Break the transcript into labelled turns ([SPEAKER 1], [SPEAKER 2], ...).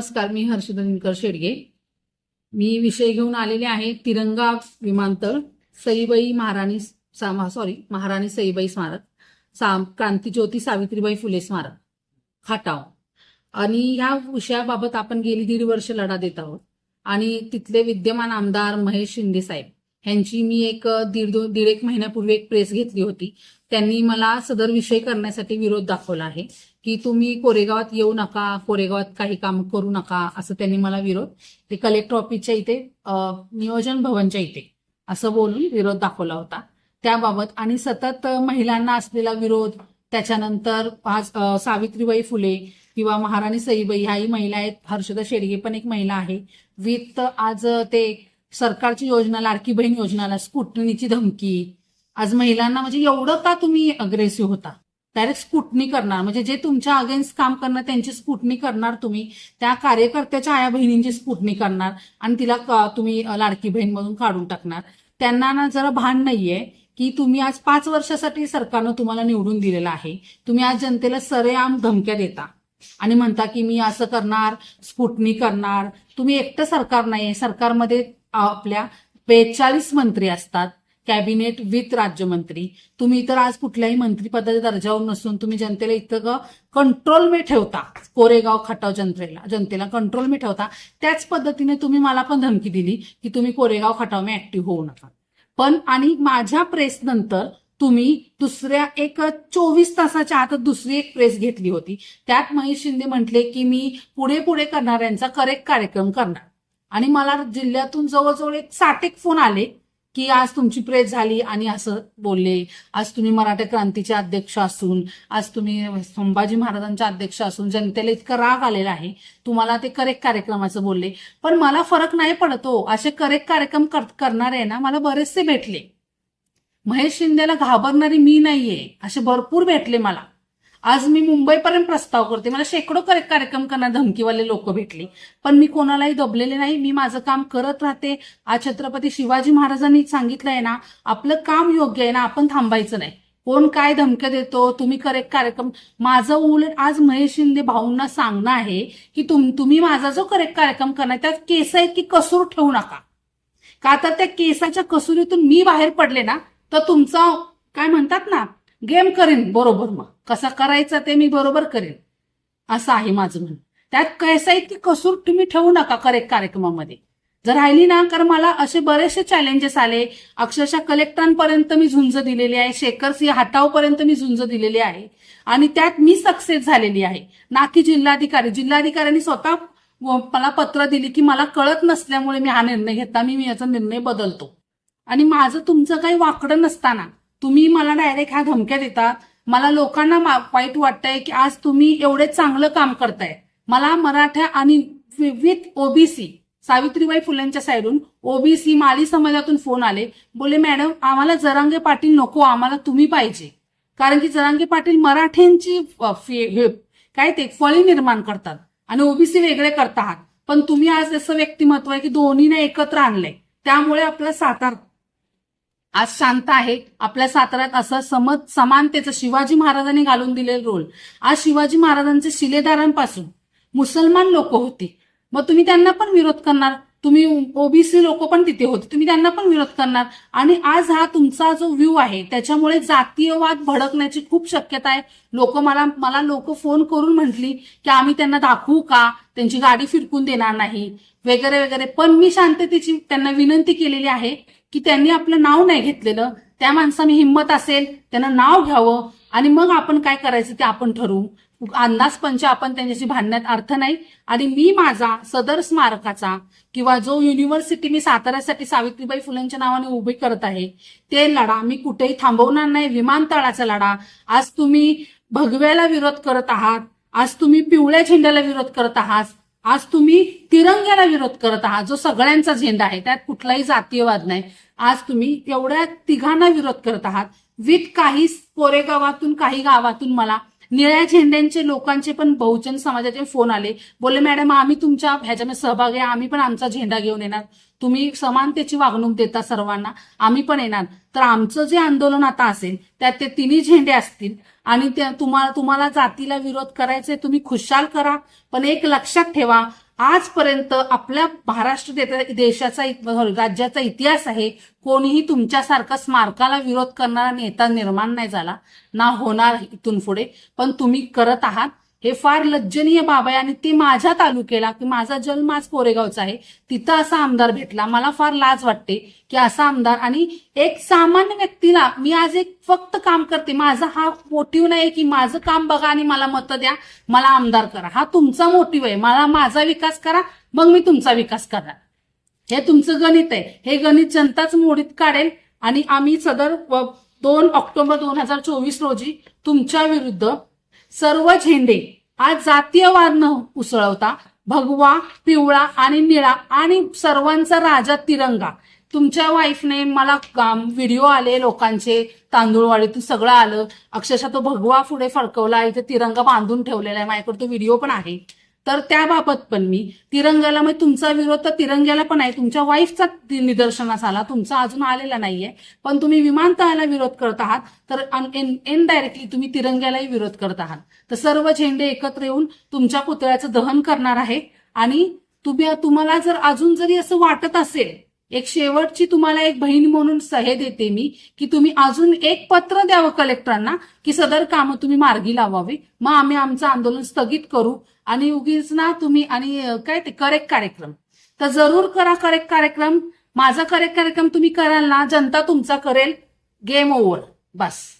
[SPEAKER 1] नमस्कार मी हर्षदा दिनकर शेडगे. मी विषय घेऊन आलेले आहे तिरंगा विमानतळ सईबाई महाराणी सॉरी महाराणी सईबाई स्मारक सा क्रांतीज्योती सावित्रीबाई फुले स्मारक खाटाव. आणि ह्या विषयाबाबत आपण गेली दीड वर्ष लढा देत आहोत. आणि तिथले विद्यमान आमदार महेश शिंदे साहेब ह्यांची मी एक दीड दोन दीड एक महिन्यापूर्वी एक प्रेस घेतली होती. त्यांनी मला सदर विषय करण्यासाठी विरोध दाखवला आहे. की तुम्ही कोरेगावात येऊ नका कोरेगावात काही काम करू नका असं त्यांनी मला विरोध. ते कलेक्टर ऑफिसच्या इथे नियोजन भवनच्या इथे असं बोलून विरोध दाखवला होता. त्याबाबत आणि सतत महिलांना असलेला विरोध त्याच्यानंतर आज सावित्रीबाई फुले किंवा महाराणी सईबाई ह्याही महिला आहेत. हर्षदा शेडगे पण एक महिला आहे. विथ आज ते सरकारची योजना लाडकी बहीण योजनाला स्कुटनीची धमकी. आज महिलांना म्हणजे एवढं का तुम्ही अग्रेसिव्ह होता? डायरेक्ट स्कुटनी करणार. म्हणजे जे तुमच्या अगेन्स्ट काम करणार त्यांची स्कुटनी करणार तुम्ही. त्या कार्यकर्त्याच्या आया बहिणींची स्कुटनी करणार आणि तिला तुम्ही लाडकी बहीण मधून काढून टाकणार. त्यांना ना जरा भान नाहीये की तुम्ही आज पाच वर्षासाठी सरकारनं तुम्हाला निवडून दिलेलं आहे. तुम्ही आज जनतेला सरेआम धमक्या देता. आणि म्हणता की मी असं करणार स्पुटनी करणार. तुम्ही एकटं सरकार नाहीये. सरकारमध्ये आपल्या बेचाळीस मंत्री असतात. कॅबिनेट विथ राज्यमंत्री. तुम्ही इतर आज कुठल्याही मंत्रीपदाच्या दर्जावर नसून तुम्ही जनतेला इतकं कंट्रोल मे ठेवता. कोरेगाव खटाव जनतेला जनतेला कंट्रोल मे ठेवता. त्याच पद्धतीने तुम्ही मला पण धमकी दिली की तुम्ही कोरेगाव खटाव मे ऍक्टिव्ह होऊ नका. पण आणि माझ्या प्रेस नंतर तुम्ही दुसऱ्या एक चोवीस तासाच्या आत दुसरी एक प्रेस घेतली होती. त्यात महेश शिंदे म्हटले की मी पुढे पुढे करणाऱ्यांचा करेक्ट कार्यक्रम करणार. आणि मला जिल्ह्यातून जवळजवळ एक साठ एक फोन आले. की आज तुमची प्रेस झाली आणि असं बोलले. आज तुम्ही मराठा क्रांतीचे अध्यक्ष असून आज तुम्ही संभाजी महाराजांचे अध्यक्ष असून जनतेला इतका राग आलेला आहे. तुम्हाला ते करेक्ट कार्यक्रमाचं बोलले. पण मला फरक नाही पडतो. असे करेक्ट कार्यक्रम कर- करणारे ना मला बरेचसे भेटले. महेश शिंदेला घाबरणारी मी नाहीये. असे भरपूर भेटले मला. आज मी मुंबईपर्यंत प्रस्ताव करते. मला शेकडो करेक्ट कार्यक्रम करणारे धमकीवाले लोक भेटले. पण मी कोणालाही दबलेले नाही. मी माझं काम करत राहते. आज छत्रपती शिवाजी महाराजांनी सांगितलंय ना आपलं काम योग्य आहे ना आपण थांबायचं नाही. कोण काय धमक्या देतो? तुम्ही करेक्ट कार्यक्रम. माझं उलट आज महेश शिंदे भाऊंना सांगणं आहे की तुम तुम्ही माझा जो करेक्ट कार्यक्रम करणार त्यात केस आहेत की कसूर ठेवू नका. का तर त्या केसाच्या कसुरीतून मी बाहेर पडले ना तर तुमचा काय म्हणतात ना गेम करेन बरोबर मग. कसं करायचं ते मी बरोबर करेन. असं आहे माझं म्हणणं. त्यात कैसा आहे की कसूर तुम्ही ठेवू नका करेक्ट कार्यक्रमामध्ये. जर राहिली ना कारण मला असे बरेचसे चॅलेंजेस आले. अक्षरशः कलेक्टरांपर्यंत मी झुंज दिलेली आहे. शेकर्स या हटावपर्यंत मी झुंज दिलेली आहे. आणि त्यात मी सक्सेस झालेली आहे. ना की जिल्हाधिकारी जिल्हाधिकाऱ्यांनी स्वतः मला पत्र दिली की मला कळत नसल्यामुळे मी हा निर्णय घेतला. मी याचा निर्णय बदलतो. आणि माझं तुमचं काही वाकडं नसताना तुम्ही मला डायरेक्ट ह्या धमक्या देता. मला लोकांना वाईट वाटतंय की आज तुम्ही एवढे चांगलं काम करताय. मला मराठा आणि विथ ओबीसी सावित्रीबाई फुलेंच्या साईडून ओबीसी माळी समाजातून फोन आले. बोले मॅडम आम्हाला जरांगे पाटील नको आम्हाला तुम्ही पाहिजे. कारण की जरांगे पाटील मराठ्यांची हे- काय ते फळी निर्माण करतात आणि ओबीसी वेगळे करत आहात पण तुम्ही आज असं व्यक्तिमत्व आहे की दोन्हीने एकत्र आणलंय. त्यामुळे आपला सातारा आज शांत आहे. आपल्या साताऱ्यात असं समज समानतेचं शिवाजी महाराजांनी घालून दिलेला रोल. आज शिवाजी महाराजांचे शिलेदारांपासून मुसलमान लोक होते. मग तुम्ही त्यांना पण विरोध करणार. तुम्ही ओबीसी लोक पण तिथे होते. तुम्ही त्यांना पण विरोध करणार. आणि आज हा तुमचा जो व्ह्यू आहे त्याच्यामुळे जातीयवाद भडकण्याची खूप शक्यता आहे. लोक मला मला लोक फोन करून म्हटली की आम्ही त्यांना दाखवू का? त्यांची गाडी फिरकून देणार नाही. वगैरे वगैरे. पण मी शांततेची त्यांना विनंती केलेली आहे. की त्यांनी आपलं नाव नाही घेतलेलं. त्या माणसाने हिंमत असेल त्यांना नाव घ्यावं आणि मग आपण काय करायचं ते आपण ठरवू. अंदाज पंच आपण त्यांच्याशी भांडण्यात अर्थ नाही. आणि मी माझा सदर स्मारकाचा किंवा जो युनिव्हर्सिटी मी साताऱ्यासाठी सावित्रीबाई फुलेंच्या नावाने उभी करत आहे ते लढा मी कुठेही थांबवणार नाही. विमानतळाचा लढा. आज तुम्ही भगव्याला विरोध करत आहात. आज तुम्ही पिवळ्या झेंड्याला विरोध करत आहात. आज तुम्ही तिरंग्याला विरोध करत आहात जो सगळ्यांचा झेंडा आहे त्यात कुठलाही जातीयवाद नाही. आज तुम्ही तेवढ्या तिघांना विरोध करत आहात. विथ काही कोरेगावातून काही गावातून मला निळ्या झेंड्यांचे लोकांचे पण बहुजन समाजाचे फोन आले. बोलले मॅडम आम्ही तुमच्या ह्याच्यामध्ये सहभागी आहे. आम्ही पण आमचा झेंडा घेऊन येणार. तुम्ही समानतेची वागणूक देता सर्वांना. आम्ही पण येणार. तर आमचं जे आंदोलन आता असेल त्यात ते तिन्ही झेंडे असतील आणि त्या तुम्हाला तुम्हाला जातीला विरोध करायचे तुम्ही खुशाल करा. पण एक लक्षात ठेवा आजपर्यंत आपल्या महाराष्ट्र देशाचा राज्याचा इतिहास आहे. कोणीही तुमच्यासारखा स्मारकाला विरोध करणारा नेता निर्माण नाही झाला. ना होणार इथून पुढे. पण तुम्ही करत आहात. हे फार लज्जनीय बाब आहे आणि ती माझ्या तालुक्याला की माझा जन्म आज कोरेगावचा आहे तिथं असा आमदार भेटला. मला फार लाज वाटते की असा आमदार आणि एक सामान्य व्यक्तीला मी आज एक फक्त काम करते. माझा हा मोटिव्ह नाही की माझं काम बघा आणि मला मतं द्या. मला आमदार करा. हा तुमचा मोटिव्ह आहे. मला माझा विकास करा मग मी तुमचा विकास करा हे तुमचं गणित आहे. हे गणित जनताच मोडीत काढेल आणि आम्ही सदर दोन ऑक्टोबर दोन हजार चोवीस रोजी तुमच्या विरुद्ध सर्व झेंडे आज जातीयवाद न उसळवता. भगवा पिवळा आणि निळा आणि सर्वांचा राजा तिरंगा. तुमच्या वाईफने मला व्हिडिओ आले लोकांचे तांदूळवाडीतून सगळं आलं. अक्षरशः तो भगवा पुढे फडकवला इथे तिरंगा बांधून ठेवलेला आहे. माझ्याकडे तो व्हिडिओ पण आहे. तर त्याबाबत पण मी तिरंग्याला म्हणजे तुमचा विरोध तर तिरंग्याला पण आहे. तुमच्या वाईफचा निदर्शनास आला. तुमचा अजून आलेला नाहीये. पण तुम्ही विमानतळाला विरोध करत आहात तर इनडायरेक्टली तुम्ही तिरंग्यालाही विरोध करत आहात. तर सर्व झेंडे एकत्र येऊन तुमच्या पुतळ्याचं दहन करणार आहे. आणि तुम्ही तुम्हाला जर अजून जरी असं वाटत असेल एक शेवटची तुम्हाला एक बहीण म्हणून सहे देते मी की तुम्ही अजून एक पत्र द्यावं कलेक्टरांना की सदर कामं तुम्ही मार्गी लावावी. मग आम्ही आमचं आंदोलन स्थगित करू. आणि उगीच ना तुम्ही आणि काय ते करेक्ट कार्यक्रम. तर जरूर करा करेक्ट कार्यक्रम. माझा करेक्ट कार्यक्रम तुम्ही कराल ना जनता तुमचा करेल. गेम ओव्हर बस.